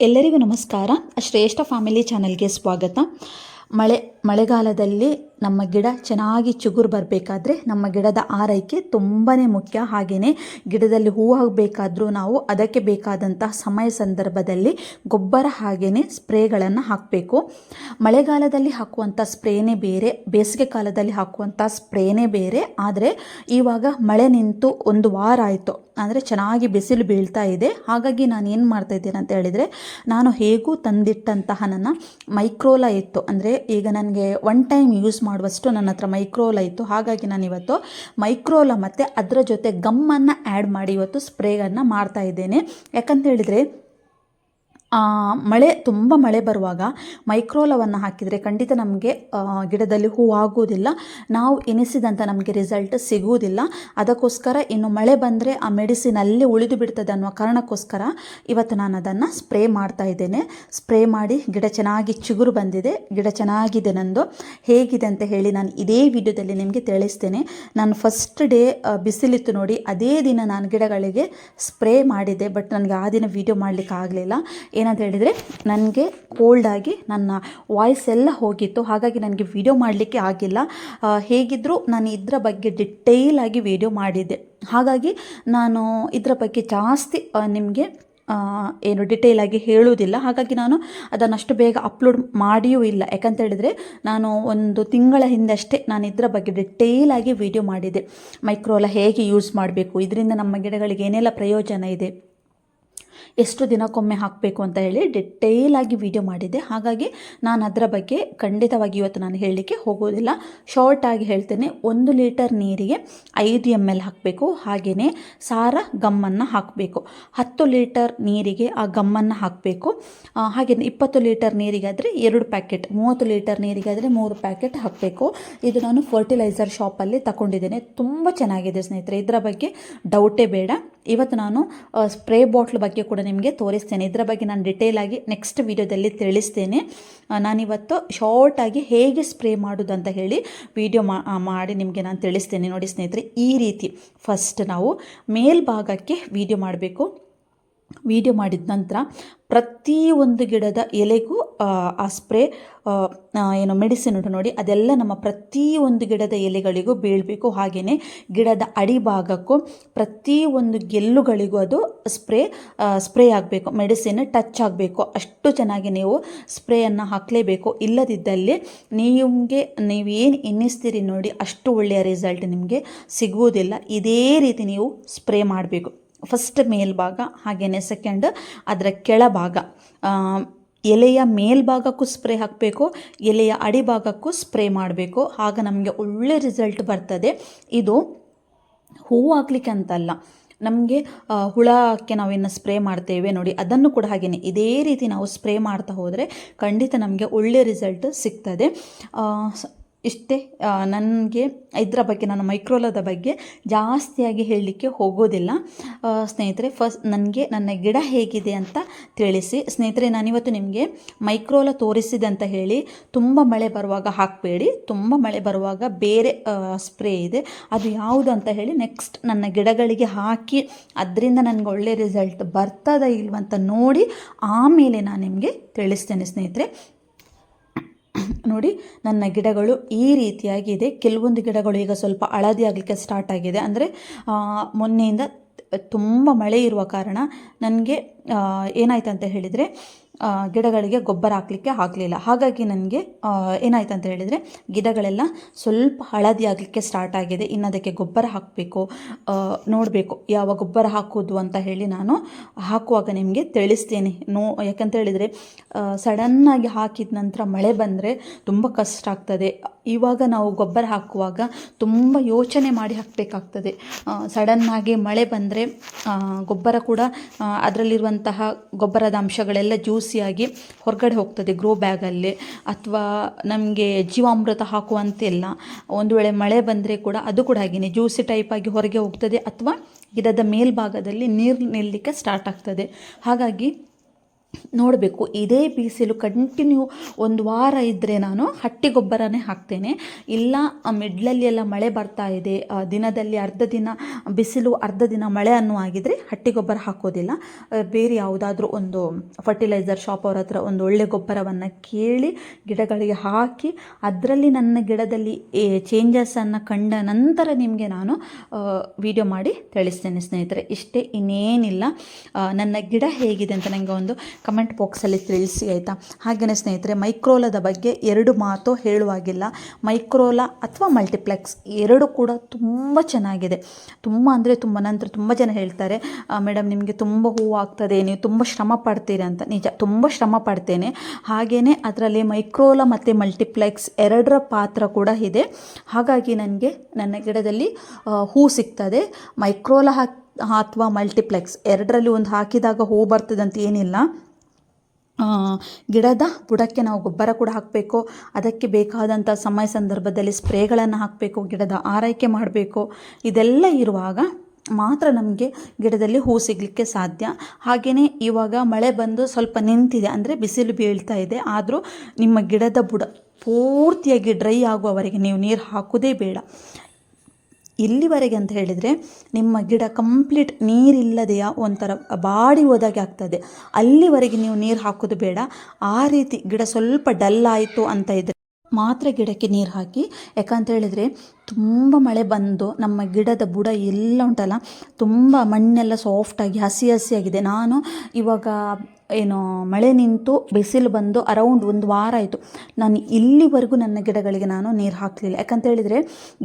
ಎಲ್ಲರಿಗೂ ನಮಸ್ಕಾರ. ಶ್ರೇಷ್ಠ ಫ್ಯಾಮಿಲಿ ಚಾನಲ್ಗೆ ಸ್ವಾಗತ. ಮಳೆ ಮಳೆಗಾಲದಲ್ಲಿ ನಮ್ಮ ಗಿಡ ಚೆನ್ನಾಗಿ ಚಿಗುರು ಬರಬೇಕಾದ್ರೆ ನಮ್ಮ ಗಿಡದ ಆರೈಕೆ ತುಂಬಾ ಮುಖ್ಯ. ಹಾಗೆಯೇ ಗಿಡದಲ್ಲಿ ಹೂವಾಗಬೇಕಾದ್ರೂ ನಾವು ಅದಕ್ಕೆ ಬೇಕಾದಂತಹ ಸಮಯ ಸಂದರ್ಭದಲ್ಲಿ ಗೊಬ್ಬರ ಹಾಗೆಯೇ ಸ್ಪ್ರೇಗಳನ್ನು ಹಾಕಬೇಕು. ಮಳೆಗಾಲದಲ್ಲಿ ಹಾಕುವಂಥ ಸ್ಪ್ರೇನೇ ಬೇರೆ, ಬೇಸಿಗೆ ಕಾಲದಲ್ಲಿ ಹಾಕುವಂಥ ಸ್ಪ್ರೇನೇ ಬೇರೆ. ಆದರೆ ಇವಾಗ ಮಳೆ ನಿಂತು ಒಂದು ವಾರ ಆಯಿತು, ಅಂದರೆ ಚೆನ್ನಾಗಿ ಬಿಸಿಲು ಬೀಳ್ತಾ ಇದೆ. ಹಾಗಾಗಿ ನಾನು ಏನು ಮಾಡ್ತಾ ಇದ್ದೀನಿ ಅಂತ ಹೇಳಿದರೆ, ನಾನು ಹೇಗೂ ತಂದಿಟ್ಟಂತಹ ನನ್ನ ಮೈಕ್ರೋಲ ಇತ್ತು. ಅಂದರೆ ಈಗ ನನಗೆ ಒನ್ ಟೈಮ್ ಯೂಸ್ ಮಾಡುವಷ್ಟು ನನ್ನ ಹತ್ರ ಮೈಕ್ರೋಲ ಇತ್ತು ಹಾಗಾಗಿ ನಾನು ಇವತ್ತು ಮೈಕ್ರೋಲ ಮತ್ತು ಅದರ ಜೊತೆ ಗಮ್ಮನ್ನು ಆ್ಯಡ್ ಮಾಡಿ ಇವತ್ತು ಸ್ಪ್ರೇಯನ್ನು ಮಾಡ್ತಾ ಇದ್ದೇನೆ. ಯಾಕಂತ ಹೇಳಿದರೆ ಮಳೆ, ತುಂಬ ಮಳೆ ಬರುವಾಗ ಮೈಕ್ರೋಲವನ್ನು ಹಾಕಿದರೆ ಖಂಡಿತ ನಮಗೆ ಗಿಡದಲ್ಲಿ ಹೂವಾಗುವುದಿಲ್ಲ ನಾವು ಎನಿಸಿದಂಥ ನಮಗೆ ರಿಸಲ್ಟ್ ಸಿಗುವುದಿಲ್ಲ. ಅದಕ್ಕೋಸ್ಕರ ಇನ್ನು ಮಳೆ ಬಂದರೆ ಆ ಮೆಡಿಸಿನ್ ಅಲ್ಲಿ ಉಳಿದು ಬಿಡ್ತದೆ ಅನ್ನುವ ಕಾರಣಕ್ಕೋಸ್ಕರ ಇವತ್ತು ನಾನು ಅದನ್ನು ಸ್ಪ್ರೇ ಮಾಡ್ತಾ ಇದ್ದೇನೆ. ಸ್ಪ್ರೇ ಮಾಡಿ ಗಿಡ ಚೆನ್ನಾಗಿ ಚಿಗುರು ಬಂದಿದೆ. ಗಿಡ ಚೆನ್ನಾಗಿದೆ ನಂದು. ಹೇಗಿದೆ ಅಂತ ಹೇಳಿ ನಾನು ಇದೇ ವಿಡಿಯೋದಲ್ಲಿ ನಿಮಗೆ ತಿಳಿಸ್ತೇನೆ. ನಾನು ಫಸ್ಟ್ ಡೇ ಬಿಸಿಲಿತ್ತು ನೋಡಿ ಅದೇ ದಿನ ನಾನು ಗಿಡಗಳಿಗೆ ಸ್ಪ್ರೇ ಮಾಡಿದ್ದೆ. ಬಟ್ ನನಗೆ ಆ ದಿನ ವಿಡಿಯೋ ಮಾಡಲಿಕ್ಕೆ ಆಗಲಿಲ್ಲ ಏನಂತ ಹೇಳಿದರೆ ನನಗೆ ಕೋಲ್ಡ್ ಆಗಿ ನನ್ನ ವಾಯ್ಸ್ ಎಲ್ಲ ಹೋಗಿತ್ತು. ಹಾಗಾಗಿ ನನಗೆ ವಿಡಿಯೋ ಮಾಡಲಿಕ್ಕೆ ಆಗಿಲ್ಲ. ಹೇಗಿದ್ದರೂ ನಾನು ಇದರ ಬಗ್ಗೆ ಡಿಟೇಲ್ ಆಗಿ ವಿಡಿಯೋ ಮಾಡಿದ್ದೆ. ಹಾಗಾಗಿ ನಾನು ಇದರ ಬಗ್ಗೆ ಜಾಸ್ತಿ ನಿಮಗೆ ಏನು ಡಿಟೇಲ್ ಆಗಿ ಹೇಳುವುದಿಲ್ಲ. ಹಾಗಾಗಿ ನಾನು ಅದನ್ನು ಅಷ್ಟು ಬೇಗ ಅಪ್ಲೋಡ್ ಮಾಡಿಯೂ ಇಲ್ಲ. ಯಾಕಂತ ಹೇಳಿದರೆ ನಾನು ಒಂದು ತಿಂಗಳ ಹಿಂದಷ್ಟೇ ನಾನು ಇದರ ಬಗ್ಗೆ ಡಿಟೇಲ್ ಆಗಿ ವಿಡಿಯೋ ಮಾಡಿದೆ ಮೈಕ್ರೋಲ ಹೇಗೆ ಯೂಸ್ ಮಾಡಬೇಕು? ಇದರಿಂದ ನಮ್ಮ ಗಿಡಗಳಿಗೆ ಏನೆಲ್ಲ ಪ್ರಯೋಜನ ಇದೆ? ಎಷ್ಟು ದಿನಕ್ಕೊಮ್ಮೆ ಹಾಕಬೇಕು ಅಂತ ಹೇಳಿ ಡಿಟೇಲ್ ಆಗಿ ವಿಡಿಯೋ ಮಾಡಿದ್ದೆ. ಹಾಗಾಗಿ ನಾನು ಅದರ ಬಗ್ಗೆ ಖಂಡಿತವಾಗಿ ಇವತ್ತು ನಾನು ಹೇಳಲಿಕ್ಕೆ ಹೋಗೋದಿಲ್ಲ ಶಾರ್ಟಾಗಿ ಹೇಳ್ತೇನೆ. ಒಂದು ಲೀಟರ್ ನೀರಿಗೆ ಐದು ಎಂ ಎಲ್ ಹಾಕಬೇಕು. ಹಾಗೆಯೇ ಸಾರ ಗಮ್ಮನ್ನು ಹಾಕಬೇಕು. ಹತ್ತು ಲೀಟರ್ ನೀರಿಗೆ ಆ ಗಮ್ಮನ್ನು ಹಾಕಬೇಕು. ಹಾಗೆಯೇ ಇಪ್ಪತ್ತು ಲೀಟರ್ ನೀರಿಗಾದರೆ ಎರಡು ಪ್ಯಾಕೆಟ್ ಮೂವತ್ತು ಲೀಟರ್ ನೀರಿಗಾದರೆ ಮೂರು ಪ್ಯಾಕೆಟ್ ಹಾಕಬೇಕು. ಇದು ನಾನು ಫರ್ಟಿಲೈಸರ್ ಶಾಪಲ್ಲಿ ತಗೊಂಡಿದ್ದೇನೆ. ತುಂಬ ಚೆನ್ನಾಗಿದೆ ಸ್ನೇಹಿತರೆ. ಇದರ ಬಗ್ಗೆ ಡೌಟೇ ಬೇಡ. ಇವತ್ತು ನಾನು ಸ್ಪ್ರೇ ಬಾಟ್ಲ್ ಬಗ್ಗೆ ಕೂಡ ನಿಮಗೆ ತೋರಿಸ್ತೇನೆ. ಇದರ ಬಗ್ಗೆ ನಾನು ಡಿಟೇಲ್ ಆಗಿ ನೆಕ್ಸ್ಟ್ ವಿಡಿಯೋದಲ್ಲಿ ತಿಳಿಸ್ತೇನೆ. ನಾನಿವತ್ತು ಶಾರ್ಟಾಗಿ ಹೇಗೆ ಸ್ಪ್ರೇ ಮಾಡೋದು ಅಂತ ಹೇಳಿ ವಿಡಿಯೋ ಮಾಡಿ ನಿಮಗೆ ನಾನು ತಿಳಿಸ್ತೇನೆ. ನೋಡಿ ಸ್ನೇಹಿತರೆ, ಈ ರೀತಿ ಫಸ್ಟ್ ನಾವು ಮೇಲ್ಭಾಗಕ್ಕೆ ವಿಡಿಯೋ ಮಾಡಬೇಕು. ವಿಡಿಯೋ ಮಾಡಿದ ನಂತರ ಪ್ರತಿಯೊಂದು ಗಿಡದ ಎಲೆಗೂ ಆ, ಸ್ಪ್ರೇ ಏನು ಮೆಡಿಸಿನ್ ಉಂಟು ನೋಡಿ ಅದೆಲ್ಲ ನಮ್ಮ ಪ್ರತಿಯೊಂದು ಗಿಡದ ಎಲೆಗಳಿಗೂ ಬೀಳಬೇಕು. ಹಾಗೆಯೇ ಗಿಡದ ಅಡಿಭಾಗಕ್ಕೂ ಪ್ರತಿಯೊಂದು ಗೆಲ್ಲುಗಳಿಗೂ ಅದು ಸ್ಪ್ರೇ ಸ್ಪ್ರೇ ಆಗಬೇಕು. ಮೆಡಿಸಿನ್ ಟಚ್ ಆಗಬೇಕು. ಅಷ್ಟು ಚೆನ್ನಾಗಿ ನೀವು ಸ್ಪ್ರೇಯನ್ನು ಹಾಕಲೇಬೇಕು. ಇಲ್ಲದಿದ್ದಲ್ಲಿ ನಿಮಗೆ ನೀವು ಏನು ಎನ್ನಿಸ್ತೀರಿ ನೋಡಿ ಅಷ್ಟು ಒಳ್ಳೆಯ ರಿಸಲ್ಟ್ ನಿಮಗೆ ಸಿಗುವುದಿಲ್ಲ. ಇದೇ ರೀತಿ ನೀವು ಸ್ಪ್ರೇ ಮಾಡಬೇಕು. ಫಸ್ಟ್ ಮೇಲ್ಭಾಗ ಹಾಗೆಯೇ ಸೆಕೆಂಡ್ ಅದರ ಕೆಳಭಾಗ. ಎಲೆಯ ಮೇಲ್ಭಾಗಕ್ಕೂ ಸ್ಪ್ರೇ ಹಾಕಬೇಕು, ಎಲೆಯ ಅಡಿಭಾಗಕ್ಕೂ ಸ್ಪ್ರೇ ಮಾಡಬೇಕು. ಆಗ ನಮಗೆ ಒಳ್ಳೆ ರಿಸಲ್ಟ್ ಬರ್ತದೆ. ಇದು ಹೂವು ಹಾಕ್ಲಿಕ್ಕೆ ಅಂತಲ್ಲ, ನಮಗೆ ಹುಳಕ್ಕೆ ನಾವೇನು ಸ್ಪ್ರೇ ಮಾಡ್ತೇವೆ ನೋಡಿ. ಅದನ್ನು ಕೂಡ ಹಾಗೆಯೇ ಇದೇ ರೀತಿ ನಾವು ಸ್ಪ್ರೇ ಮಾಡ್ತಾ ಹೋದರೆ ಖಂಡಿತ ನಮಗೆ ಒಳ್ಳೆ ರಿಸಲ್ಟ್ ಸಿಗ್ತದೆ. ಇಷ್ಟೇ ನನಗೆ ಇದರ ಬಗ್ಗೆ ನಾನು ಮೈಕ್ರೋಲದ ಬಗ್ಗೆ ಜಾಸ್ತಿಯಾಗಿ ಹೇಳಲಿಕ್ಕೆ ಹೋಗೋದಿಲ್ಲ. ಸ್ನೇಹಿತರೆ ಫಸ್ಟ್ ನನಗೆ ನನ್ನ ಗಿಡ ಹೇಗಿದೆ ಅಂತ ತಿಳಿಸಿ. ಸ್ನೇಹಿತರೆ, ನಾನಿವತ್ತು ನಿಮಗೆ ಮೈಕ್ರೋಲ ತೋರಿಸಿದೆ ಅಂತ ಹೇಳಿ ತುಂಬ ಮಳೆ ಬರುವಾಗ ಹಾಕಬೇಡಿ. ತುಂಬ ಮಳೆ ಬರುವಾಗ ಬೇರೆ ಸ್ಪ್ರೇ ಇದೆ. ಅದು ಯಾವುದು ಅಂತ ಹೇಳಿ ನೆಕ್ಸ್ಟ್ ನನ್ನ ಗಿಡಗಳಿಗೆ ಹಾಕಿ ಅದರಿಂದ ನನಗೆ ಒಳ್ಳೆ ರಿಸಲ್ಟ್ ಬರ್ತದ ಇಲ್ವಂತ ನೋಡಿ ಆಮೇಲೆ ನಾನು ನಿಮಗೆ ತಿಳಿಸ್ತೇನೆ ಸ್ನೇಹಿತರೆ. ನೋಡಿ, ನನ್ನ ಗಿಡಗಳು ಈ ರೀತಿಯಾಗಿದೆ ಕೆಲವೊಂದು ಗಿಡಗಳು ಈಗ ಸ್ವಲ್ಪ ಹಳದಿ ಆಗಲಿಕ್ಕೆ ಸ್ಟಾರ್ಟ್ ಆಗಿದೆ. ಅಂದರೆ ಮೊನ್ನೆಯಿಂದ ತುಂಬ ಮಳೆ ಇರುವ ಕಾರಣ ನನಗೆ ಏನಾಯ್ತು ಅಂತ ಹೇಳಿದರೆ ಗಿಡಗಳಿಗೆ ಗೊಬ್ಬರ ಹಾಕಲಿಕ್ಕೆ ಆಗಲಿಲ್ಲ. ಹಾಗಾಗಿ ನನಗೆ ಏನಾಯ್ತು ಅಂತ ಹೇಳಿದರೆ, ಗಿಡಗಳೆಲ್ಲ ಸ್ವಲ್ಪ ಹಳದಿ ಆಗಲಿಕ್ಕೆ ಸ್ಟಾರ್ಟ್ ಆಗಿದೆ. ಇನ್ನು ಅದಕ್ಕೆ ಗೊಬ್ಬರ ಹಾಕಬೇಕು ನೋಡಬೇಕು ಯಾವ ಗೊಬ್ಬರ ಹಾಕೋದು ಅಂತ ಹೇಳಿ ನಾನು ಹಾಕುವಾಗ ನಿಮಗೆ ತಿಳಿಸ್ತೇನೆ. ನೋ, ಯಾಕಂತ ಹೇಳಿದರೆ ಸಡನ್ನಾಗಿ ಹಾಕಿದ ನಂತರ ಮಳೆ ಬಂದರೆ ತುಂಬ ಕಷ್ಟ ಆಗ್ತದೆ. ಇವಾಗ ನಾವು ಗೊಬ್ಬರ ಹಾಕುವಾಗ ತುಂಬ ಯೋಚನೆ ಮಾಡಿ ಹಾಕಬೇಕಾಗ್ತದೆ. ಸಡನ್ನಾಗಿ ಮಳೆ ಬಂದರೆ ಗೊಬ್ಬರ ಕೂಡ ಅದರಲ್ಲಿರುವಂತಹ ಗೊಬ್ಬರದ ಅಂಶಗಳೆಲ್ಲ ಜ್ಯೂಸಿಯಾಗಿ ಹೊರಗಡೆ ಹೋಗ್ತದೆ ಗ್ರೋ ಬ್ಯಾಗಲ್ಲಿ ಅಥವಾ ನಮಗೆ ಜೀವಾಮೃತ ಹಾಕುವಂತಿಲ್ಲ ಒಂದು ವೇಳೆ ಮಳೆ ಬಂದರೆ ಕೂಡ ಅದು ಕೂಡ ಹಾಗೆಯೇ ಜ್ಯೂಸಿ ಟೈಪ್ ಆಗಿ ಹೊರಗೆ ಹೋಗ್ತದೆ ಅಥವಾ ಗಿಡದ ಮೇಲ್ಭಾಗದಲ್ಲಿ ನೀರು ನಿಲ್ಲಲಿಕ್ಕೆ ಸ್ಟಾರ್ಟ್ ಆಗ್ತದೆ. ಹಾಗಾಗಿ ನೋಡಬೇಕು. ಇದೇ ಬಿಸಿಲು ಕಂಟಿನ್ಯೂ ಒಂದು ವಾರ ಇದ್ದರೆ ನಾನು ಹಟ್ಟಿ ಗೊಬ್ಬರನೇ ಹಾಕ್ತೇನೆ. ಇಲ್ಲ ಮಿಡ್ಲಲ್ಲಿ ಎಲ್ಲ ಮಳೆ ಬರ್ತಾ ಇದೆ. ದಿನದಲ್ಲಿ ಅರ್ಧ ದಿನ, ಬಿಸಿಲು ಅರ್ಧ ದಿನ ಮಳೆ ಅನ್ನೋ ಆಗಿದ್ದರೆ ಹಟ್ಟಿ ಗೊಬ್ಬರ ಹಾಕೋದಿಲ್ಲ. ಬೇರೆ ಯಾವುದಾದ್ರೂ ಒಂದು ಫರ್ಟಿಲೈಸರ್ ಶಾಪ್ ಅವ್ರ ಹತ್ರ ಒಂದು ಒಳ್ಳೆ ಗೊಬ್ಬರವನ್ನು ಕೇಳಿ ಗಿಡಗಳಿಗೆ ಹಾಕಿ ಅದರಲ್ಲಿ ನನ್ನ ಗಿಡದಲ್ಲಿ ಚೇಂಜಸನ್ನು ಕಂಡ ನಂತರ ನಿಮಗೆ ನಾನು ವಿಡಿಯೋ ಮಾಡಿ ತಿಳಿಸ್ತೇನೆ ಸ್ನೇಹಿತರೆ. ಇಷ್ಟೇ ಇನ್ನೇನಿಲ್ಲ. ನನ್ನ ಗಿಡ ಹೇಗಿದೆ ಅಂತ ನನಗೆ ಒಂದು ಕಮೆಂಟ್ ಬಾಕ್ಸಲ್ಲಿ ತಿಳಿಸಿ ಆಯಿತಾ? ಹಾಗೆಯೇ ಸ್ನೇಹಿತರೆ, ಮೈಕ್ರೋಲದ ಬಗ್ಗೆ ಎರಡು ಮಾತು ಹೇಳುವಾಗಿಲ್ಲ. ಮೈಕ್ರೋಲ ಅಥವಾ ಮಲ್ಟಿಪ್ಲೆಕ್ಸ್ ಎರಡು ಕೂಡ ತುಂಬ ಚೆನ್ನಾಗಿದೆ. ತುಂಬ ಅಂದರೆ ತುಂಬ, ನಂತರ ತುಂಬ ಜನ ಹೇಳ್ತಾರೆ ಮೇಡಮ್, ನಿಮಗೆ ತುಂಬ ಹೂವು ಆಗ್ತದೆ, ನೀವು ತುಂಬ ಶ್ರಮ ಪಡ್ತೀರಿ ಅಂತ. ನಿಜ, ತುಂಬ ಶ್ರಮ ಪಡ್ತೇನೆ. ಹಾಗೆಯೇ ಅದರಲ್ಲಿ ಮೈಕ್ರೋಲ ಮತ್ತು ಮಲ್ಟಿಪ್ಲೆಕ್ಸ್ ಎರಡರ ಪಾತ್ರ ಕೂಡ ಇದೆ. ಹಾಗಾಗಿ ನನಗೆ, ನನ್ನ ಗಿಡದಲ್ಲಿ ಹೂ ಸಿಗ್ತದೆ. ಮೈಕ್ರೋಲ ಹಾಕಿ ಅಥವಾ ಮಲ್ಟಿಪ್ಲೆಕ್ಸ್ ಎರಡರಲ್ಲಿ ಒಂದು ಹಾಕಿದಾಗ ಹೂ ಬರ್ತದಂತ ಏನಿಲ್ಲ. ಗಿಡದ ಬುಡಕ್ಕೆ ನಾವು ಗೊಬ್ಬರ ಕೂಡ ಹಾಕಬೇಕು. ಅದಕ್ಕೆ ಬೇಕಾದಂಥ ಸಮಯ ಸಂದರ್ಭದಲ್ಲಿ ಸ್ಪ್ರೇಗಳನ್ನು ಹಾಕಬೇಕು, ಗಿಡದ ಆರೈಕೆ ಮಾಡಬೇಕು. ಇದೆಲ್ಲ ಇರುವಾಗ ಮಾತ್ರ ನಮಗೆ ಗಿಡದಲ್ಲಿ ಹೂ ಸಿಗಲಿಕ್ಕೆ ಸಾಧ್ಯ. ಹಾಗೆಯೇ ಇವಾಗ ಮಳೆ ಬಂದು ಸ್ವಲ್ಪ ನಿಂತಿದೆ ಅಂದರೆ ಬಿಸಿಲು ಬೀಳ್ತಾ ಇದೆ. ಆದರೂ ನಿಮ್ಮ ಗಿಡದ ಬುಡ ಪೂರ್ತಿಯಾಗಿ ಡ್ರೈ ಆಗುವವರೆಗೆ ನೀವು ನೀರು ಹಾಕೋದೇ ಬೇಡ. ಇಲ್ಲಿವರೆಗೆ ಅಂತ ಹೇಳಿದರೆ ನಿಮ್ಮ ಗಿಡ ಕಂಪ್ಲೀಟ್ ನೀರಿಲ್ಲದೆಯ ಒಂಥರ ಬಾಡಿ ಹೋದಾಗೆ ಆಗ್ತದೆ. ಅಲ್ಲಿವರೆಗೆ ನೀವು ನೀರು ಹಾಕೋದು ಬೇಡ. ಆ ರೀತಿ ಗಿಡ ಸ್ವಲ್ಪ ಡಲ್ ಆಯಿತು ಅಂತ ಇದ್ದರೆ ಮಾತ್ರ ಗಿಡಕ್ಕೆ ನೀರು ಹಾಕಿ. ಯಾಕಂತ ಹೇಳಿದರೆ ತುಂಬ ಮಳೆ ಬಂದು ನಮ್ಮ ಗಿಡದ ಬುಡ ಎಲ್ಲ ಉಂಟಲ್ಲ, ತುಂಬ ಮಣ್ಣೆಲ್ಲ ಸಾಫ್ಟಾಗಿ ಹಸಿ ಹಸಿಯಾಗಿದೆ ನಾನು ಇವಾಗ ಏನು ಮಳೆ ನಿಂತು ಬಿಸಿಲು ಬಂದು ಅರೌಂಡ್ ಒಂದು ವಾರ ಆಯಿತು. ನಾನು ಇಲ್ಲಿವರೆಗೂ ನನ್ನ ಗಿಡಗಳಿಗೆ ನಾನು ನೀರು ಹಾಕಲಿಲ್ಲ. ಯಾಕಂತ ಹೇಳಿದರೆ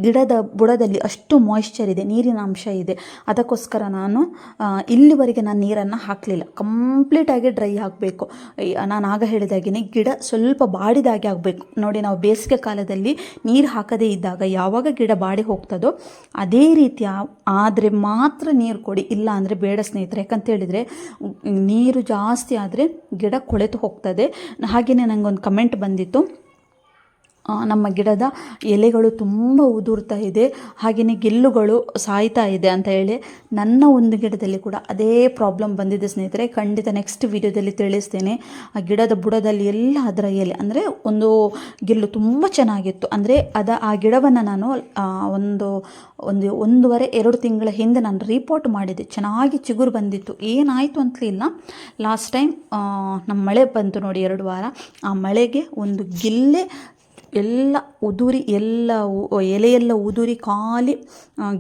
ಗಿಡದ ಬುಡದಲ್ಲಿ ಅಷ್ಟು ಮಾಯಿಶ್ಚರ್ ಇದೆ, ನೀರಿನ ಅಂಶ ಇದೆ. ಅದಕ್ಕೋಸ್ಕರ ನಾನು ಇಲ್ಲಿವರೆಗೆ ನಾನು ನೀರನ್ನು ಹಾಕಲಿಲ್ಲ. ಕಂಪ್ಲೀಟಾಗಿ ಡ್ರೈ ಆಗಬೇಕು. ನಾನು ಆಗ ಹೇಳಿದಾಗೆ ಗಿಡ ಸ್ವಲ್ಪ ಬಾಡಿದಾಗೆ ಆಗಬೇಕು. ನೋಡಿ, ನಾವು ಬೇಸಿಗೆ ಕಾಲದಲ್ಲಿ ನೀರು ಹಾಕದೇ ಇದ್ದಾಗ ಯಾವಾಗ ಗಿಡ ಬಾಡಿ ಹೋಗ್ತದೋ ಅದೇ ರೀತಿ ಆದರೆ ಮಾತ್ರ ನೀರು ಕೊಡಿ, ಇಲ್ಲ ಅಂದರೆ ಬೇಡ ಸ್ನೇಹಿತರೆ. ಯಾಕಂತ ಹೇಳಿದರೆ, ನೀರು ಜಾಸ್ತಿ ಆದರೆ ಗಿಡ ಕೊಳೆತು ಹೋಗ್ತದೆ. ಹಾಗೆಯೇ ನನಗೊಂದು ಕಮೆಂಟ್ ಬಂದಿತ್ತು. ನಮ್ಮ ಗಿಡದ ಎಲೆಗಳು ತುಂಬ ಉದುರ್ತಾ ಇದೆ. ಹಾಗೆಯೇ ಗೆಲ್ಲುಗಳು ಸಾಯ್ತಾ ಇದೆ ಅಂತ ಹೇಳಿ ನನ್ನ ಒಂದು ಗಿಡದಲ್ಲಿ ಕೂಡ ಅದೇ ಪ್ರಾಬ್ಲಮ್ ಬಂದಿದೆ ಸ್ನೇಹಿತರೆ. ಖಂಡಿತ ನೆಕ್ಸ್ಟ್ ವಿಡಿಯೋದಲ್ಲಿ ತಿಳಿಸ್ತೇನೆ. ಆ ಗಿಡದ ಬುಡದಲ್ಲಿ ಎಲ್ಲ ಅದರ ಎಲೆ, ಅಂದರೆ ಒಂದು ಗೆಲ್ಲು ತುಂಬ ಚೆನ್ನಾಗಿತ್ತು. ಅಂದರೆ ಅದ, ಆ ಗಿಡವನ್ನು ನಾನು ಒಂದು ಒಂದು, ಒಂದೂವರೆ, ಎರಡು ತಿಂಗಳ ಹಿಂದೆ ನಾನು ರಿಪೋರ್ಟ್ ಮಾಡಿದೆ. ಚೆನ್ನಾಗಿ ಚಿಗುರು ಬಂದಿತ್ತು. ಏನಾಯಿತು ಅಂತಲಿಲ್ಲ ಲಾಸ್ಟ್ ಟೈಮ್ ನಮ್ಮ ಮಳೆ ಬಂತು ನೋಡಿ ಎರಡು ವಾರ. ಆ ಮಳೆಗೆ ಒಂದು ಗಿಲ್ಲೆ ಎಲ್ಲ ಉದುರಿ ಎಲ್ಲ ಎಲೆಯೆಲ್ಲ ಉದುರಿ ಖಾಲಿ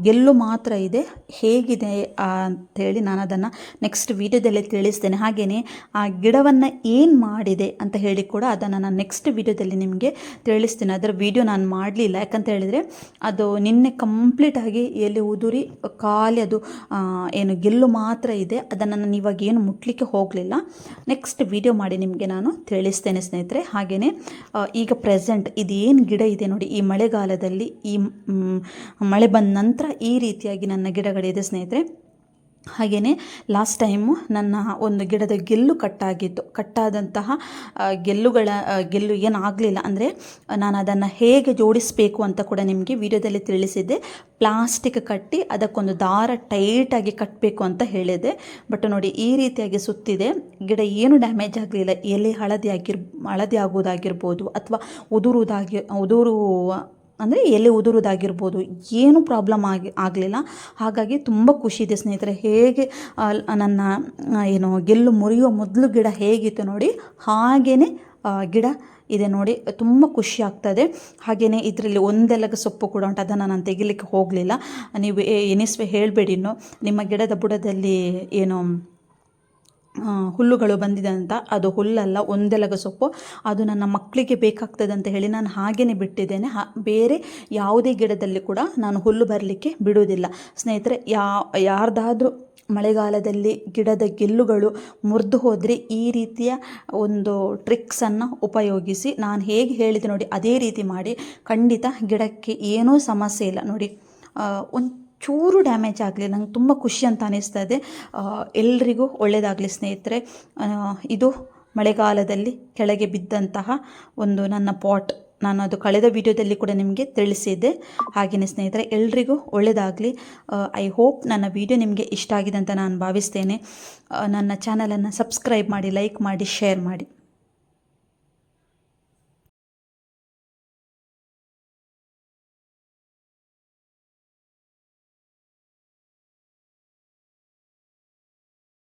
ಗೆಲ್ಲು ಮಾತ್ರ ಇದೆ. ಹೇಗಿದೆ ಅಂಥೇಳಿ ನಾನು ಅದನ್ನು ನೆಕ್ಸ್ಟ್ ವಿಡಿಯೋದಲ್ಲಿ ತಿಳಿಸ್ತೇನೆ. ಹಾಗೆಯೇ ಆ ಗಿಡವನ್ನು ಏನು ಮಾಡಿದೆ ಅಂತ ಹೇಳಿ ಕೂಡ ಅದನ್ನು ನಾನು ನೆಕ್ಸ್ಟ್ ವೀಡಿಯೋದಲ್ಲಿ ನಿಮಗೆ ತಿಳಿಸ್ತೇನೆ. ಅದರ ವೀಡಿಯೋ ನಾನು ಮಾಡಲಿಲ್ಲ. ಯಾಕಂತ ಹೇಳಿದರೆ, ಅದು ನಿನ್ನೆ ಕಂಪ್ಲೀಟಾಗಿ ಎಲೆ ಉದುರಿ ಖಾಲಿ, ಅದು ಏನು ಗೆಲ್ಲು ಮಾತ್ರ ಇದೆ. ಅದನ್ನು ನಾನು ಇವಾಗ ಏನು ಮುಟ್ಲಿಕ್ಕೆ ಹೋಗಲಿಲ್ಲ. ನೆಕ್ಸ್ಟ್ ವಿಡಿಯೋ ಮಾಡಿ ನಿಮಗೆ ನಾನು ತಿಳಿಸ್ತೇನೆ ಸ್ನೇಹಿತರೆ. ಹಾಗೆಯೇ ಈಗ ಪ್ರೆಸೆಂಟ್ ಇದೇನು ಗಿಡ ಇದೆ ನೋಡಿ, ಈ ಮಳೆಗಾಲದಲ್ಲಿ ಈ ಮಳೆ ಬಂದ ನಂತರ ಈ ರೀತಿಯಾಗಿ ನನ್ನ ಗಿಡಗಳಿದೆ ಸ್ನೇಹಿತರೆ. ಹಾಗೆಯೇ ಲಾಸ್ಟ್ ಟೈಮು ನನ್ನ ಒಂದು ಗಿಡದ ಗೆಲ್ಲು ಕಟ್ಟಾಗಿತ್ತು. ಕಟ್ಟಾದಂತಹ ಗೆಲ್ಲುಗಳ ಗೆಲ್ಲು ಏನಾಗಲಿಲ್ಲ ಅಂದರೆ ನಾನು ಅದನ್ನು ಹೇಗೆ ಜೋಡಿಸಬೇಕು ಅಂತ ಕೂಡ ನಿಮಗೆ ವಿಡಿಯೋದಲ್ಲಿ ತಿಳಿಸಿದ್ದೆ. ಪ್ಲಾಸ್ಟಿಕ್ ಕಟ್ಟಿ ಅದಕ್ಕೊಂದು ದಾರ ಟೈಟಾಗಿ ಕಟ್ಟಬೇಕು ಅಂತ ಹೇಳಿದೆ ಬಟ್ ನೋಡಿ ಈ ರೀತಿಯಾಗಿ ಸುತ್ತಿದೆ. ಗಿಡ ಏನು ಡ್ಯಾಮೇಜ್ ಆಗಲಿಲ್ಲ. ಎಲೆ ಹಳದಿ ಆಗಿರ್, ಹಳದಿ ಆಗೋದಾಗಿರ್ಬೋದು ಅಥವಾ ಉದುರುವುದಾಗಿ, ಉದುರುವ ಅಂದರೆ ಎಲೆ ಉದುರೋದಾಗಿರ್ಬೋದು, ಏನೂ ಪ್ರಾಬ್ಲಮ್ ಆಗಿ, ಆಗಲಿಲ್ಲ. ಹಾಗಾಗಿ ತುಂಬ ಖುಷಿ ಇದೆ ಸ್ನೇಹಿತರೆ, ಹೇಗೆ ನನ್ನ ಏನು ಗೆಲ್ಲು ಮುರಿಯುವ ಮೊದಲು ಗಿಡ ಹೇಗಿತ್ತು ನೋಡಿ ಹಾಗೇ ಗಿಡ ಇದೆ ನೋಡಿ, ತುಂಬ ಖುಷಿ ಆಗ್ತದೆ. ಹಾಗೆಯೇ ಇದರಲ್ಲಿ ಒಂದೆಲಗ ಸೊಪ್ಪು ಕೂಡ ಉಂಟು, ಅದನ್ನು ನಾನು ತೆಗಿಲಿಕ್ಕೆ ಹೋಗಲಿಲ್ಲ. ನೀವು ಎನಿಸುವೆ ಹೇಳಬೇಡಿ ನಿಮ್ಮ ಗಿಡದ ಬುಡದಲ್ಲಿ ಏನು ಹುಲ್ಲುಗಳು ಬಂದಿದೆ ಅಂತ. ಅದು ಹುಲ್ಲಲ್ಲ ಒಂದೆಲಗ ಸೊಪ್ಪು. ಅದು ನನ್ನ ಮಕ್ಕಳಿಗೆ ಬೇಕಾಗ್ತದೆ ಅಂತ ಹೇಳಿ ನಾನು ಹಾಗೇ ಬಿಟ್ಟಿದ್ದೇನೆ. ಬೇರೆ ಯಾವುದೇ ಗಿಡದಲ್ಲಿ ಕೂಡ ನಾನು ಹುಲ್ಲು ಬರಲಿಕ್ಕೆ ಬಿಡುವುದಿಲ್ಲ. ಸ್ನೇಹಿತರೆ, ಯಾ, ಯಾರ್ದಾದ್ರೂ ಮಳೆಗಾಲದಲ್ಲಿ ಗಿಡದ ಗೆಲ್ಲುಗಳು ಮುರಿದು ಹೋದರೆ ಈ ರೀತಿಯ ಒಂದು ಟ್ರಿಕ್ಸನ್ನು ಉಪಯೋಗಿಸಿ ನಾನು ಹೇಗೆ ಹೇಳಿದೆ ನೋಡಿ, ಅದೇ ರೀತಿ ಮಾಡಿ ಖಂಡಿತ ಗಿಡಕ್ಕೆ ಏನೂ ಸಮಸ್ಯೆ ಇಲ್ಲ. ನೋಡಿ ಒಂದು ಚೂರು ಡ್ಯಾಮೇಜ್ ಆಗಲಿ ನಂಗೆ ತುಂಬ ಖುಷಿ ಅಂತ ಅನಿಸ್ತದೆ ಎಲ್ರಿಗೂ ಒಳ್ಳೆಯದಾಗಲಿ ಸ್ನೇಹಿತರೆ. ಇದು ಮಳೆಗಾಲದಲ್ಲಿ ಕೆಳಗೆ ಬಿದ್ದಂತಹ ಒಂದು ನನ್ನ ಪಾಟ್. ನಾನು ಅದು ಕಳೆದ ವಿಡಿಯೋದಲ್ಲಿ ಕೂಡ ನಿಮಗೆ ತಿಳಿಸಿದ್ದೆ. ಹಾಗೆಯೇ ಸ್ನೇಹಿತರೆ, ಎಲ್ರಿಗೂ ಒಳ್ಳೆಯದಾಗಲಿ ಐ ಹೋಪ್ ನನ್ನ ವಿಡಿಯೋ ನಿಮಗೆ ಇಷ್ಟ ಆಗಿದೆ ಅಂತ ನಾನು ಭಾವಿಸ್ತೇನೆ. ನನ್ನ ಚಾನಲನ್ನು ಸಬ್ಸ್ಕ್ರೈಬ್ ಮಾಡಿ ಲೈಕ್ ಮಾಡಿ ಶೇರ್ ಮಾಡಿ.